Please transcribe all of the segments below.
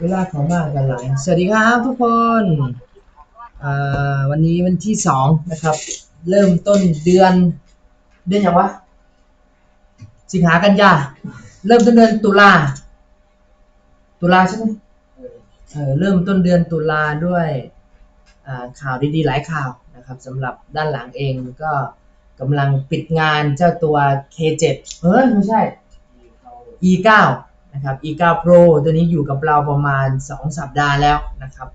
เวลาเขามากกันหลายสวัสดีครับทุกคนอ่าวันนี้วันที่สองนะครับ เริ่มต้นเดือน เดือนอย่างวะ สิงหากันยาเริ่มต้นเดือนตุลาตุลาใช่ไหมเออเริ่มต้นเดือนตุลาด้วยอ่าข่าวดีๆ หลายข่าวนะครับสำหรับด้านหลังเองก็กำลังปิดงานเจ้าตัว K7 เฮ้ยไม่ใช่ E9 นะครับ E9 Pro ตัวนี้อยู่กับเราประมาณ 2 สัปดาห์แล้วนะครับ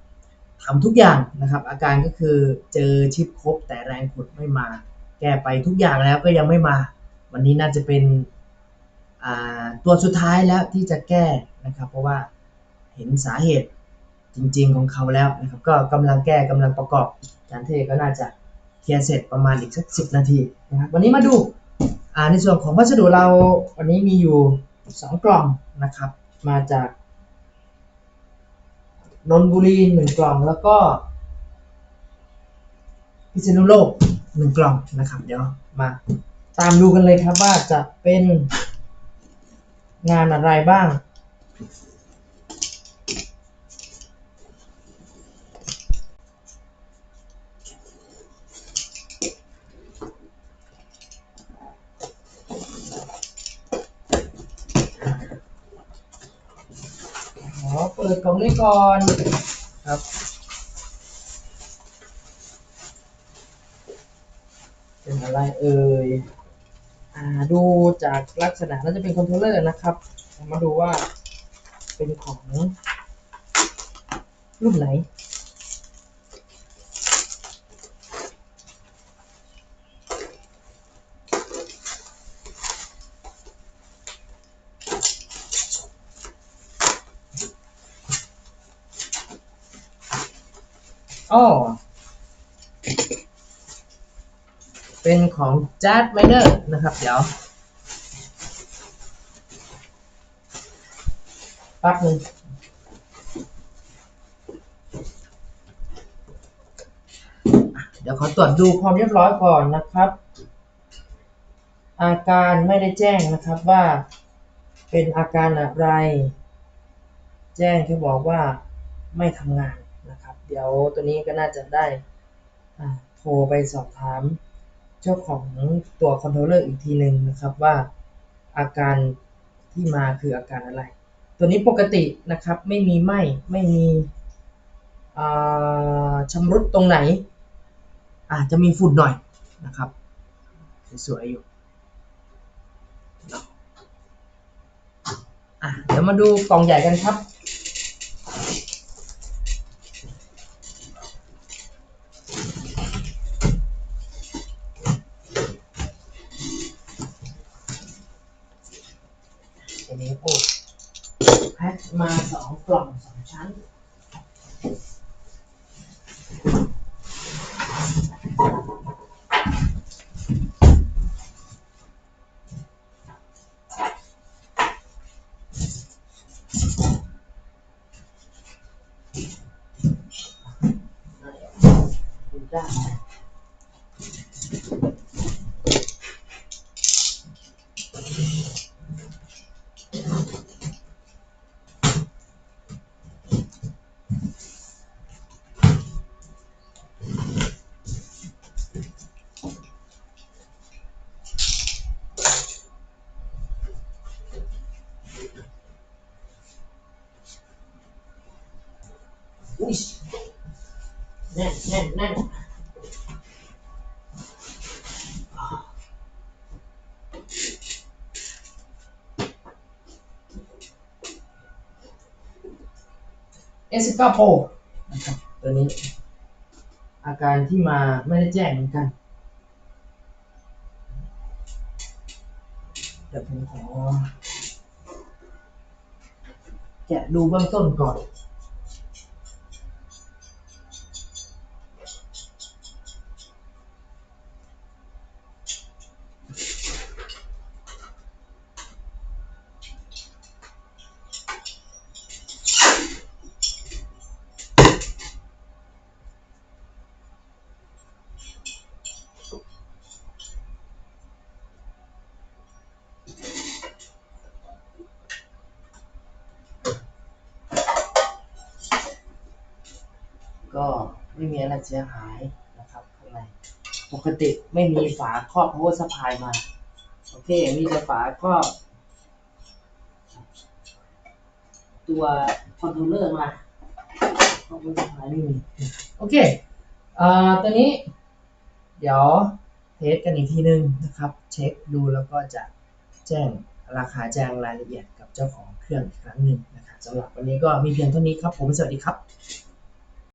ทำทุกอย่างนะครับ อาการก็คือเจอชิปครบแต่แรงกดไม่มา แก้ไปทุกอย่างแล้วก็ยังไม่มา วันนี้น่าจะเป็นตัวสุดท้ายแล้วที่จะแก้นะครับ เพราะว่าเห็นสาเหตุจริงๆของเขาแล้วนะครับ ก็กำลังแก้กำลังประกอบจานเทก็น่าจะเคลียร์เสร็จประมาณอีกสักสินาทีนะครับวันนี้มาดูในส่วนของพัสดุเราวันนี้มีอยู่ สองกล่องนะครับ มาจากนนบุรีหนึ่งกล่องแล้วก็ พิษณุโลกหนึ่งกล่องนะครับ เดี๋ยวมาตามดูกันเลยครับว่าจะเป็นงานอะไรบ้าง ขอเปิดกล่องนี้ก่อนครับ เป็นอะไรเอ่ยอ่าดูจากลักษณะน่าจะเป็นคอนโทรลเลอร์นะครับ มาดูว่าเป็นของรุ่นไหน อ้อเป็นของ Jazz Miner นะครับ เดี๋ยวแป๊บหนึงเดี๋ยวขอตรวจดูความเรียบร้อยก่อนนะครับ อาการไม่ได้แจ้งนะครับว่าเป็นอาการอะไร แจ้งแค่บอกว่าไม่ทำงาน เดี๋ยวตัวนี้ก็น่าจะได้โทรไปสอบถาม เจ้าของตัวคอนโทรลเลอร์อีกทีหนึ่งนะครับว่าอาการที่มาคืออาการอะไร ตัวนี้ปกตินะครับไม่มีไหมไม่มีชำรุดตรงไหน อาจจะมีฝุ่นหน่อยนะครับ สวยๆอยู่เดี๋ยวมาดูกล่องใหญ่กันครับ ตัวนี้พูดแพ็คมาสองกล่องสองชั้นดูไอุ้ยแน่นแน่นแน่นเอสก้าโปนะครับตัวนี้ อาการที่มาไม่ได้แจ้งเหมือนกันเดี๋ยวผมขอแกะดูเบื้องต้นก่อน ก็ไม่มีอะไรเสียหายนะครับข้างในปกติไม่มีฝาครอบ power supply มา โอเค มีแต่ฝาครอบตัวคอนโทรลเลอร์มาครอบ power supply ไม่มีโอเคอ่อตัวนี้ เดี๋ยวเทสกันอีกทีนึงนะครับ เช็คดูแล้วก็จะแจ้งราคาแจ้งรายละเอียดกับเจ้าของเครื่องอีกครั้งหนึ่งนะครับสำหรับวันนี้ก็มีเพียงเท่านี้ครับผมสวัสดีครับ